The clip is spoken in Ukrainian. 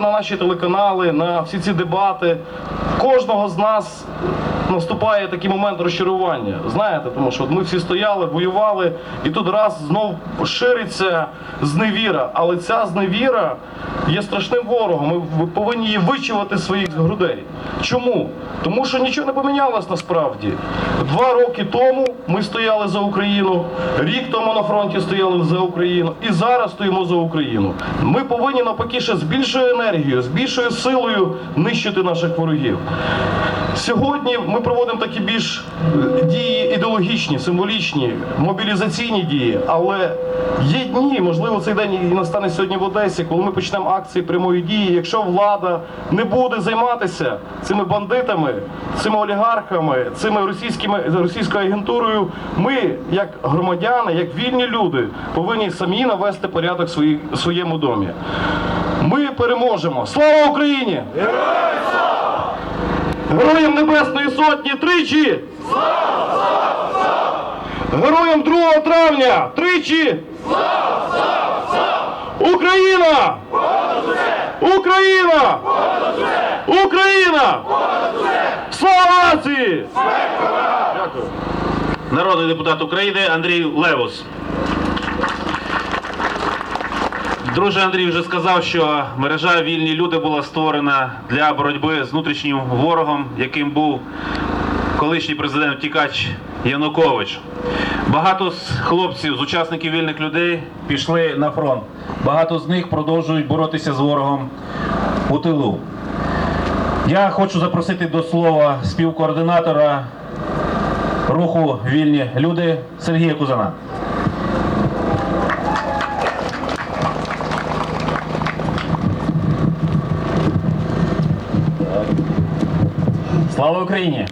на наші телеканали, на всі ці дебати. Кожного з нас наступає такий момент розчарування. Знаєте, тому що ми всі стояли, воювали, і тут раз знов шириться зневіра. Але ця зневіра є страшним ворогом. Ми повинні її вичувати з своїх грудей. Чому? Тому що нічого не помінялось насправді. Два роки тому ми стояли за Україну, рік тому на фронті стояли за Україну, і зараз стоїмо за Україну. Ми повинні навпаки ще з більшою енергією, з більшою силою нищити наших ворогів. Сьогодні ми проводимо такі більш е, дії ідеологічні, символічні, мобілізаційні дії. Але є дні, можливо, цей день і настане сьогодні в Одесі, коли ми почнемо акції прямої дії. Якщо влада не буде займатися цими бандитами, цими олігархами, цими російськими російською агентурою, ми, як громадяни, як вільні люди, повинні самі навести порядок в своєму домі. Ми переможемо! Слава Україні! Героям Небесної Сотні тричі! Героям 2 травня тричі! Україна! Україна! Україна! Слава нації! Народний депутат України Андрій Левус. Друже Андрій вже сказав, що мережа вільні люди була створена для боротьби з внутрішнім ворогом, яким був колишній президент втікач Янукович. Багато з хлопців, з учасників вільних людей пішли на фронт. Багато з них продовжують боротися з ворогом у тилу. Я хочу запросити до слова співкоординатора руху вільні люди Сергія Кузана. Слава Україні!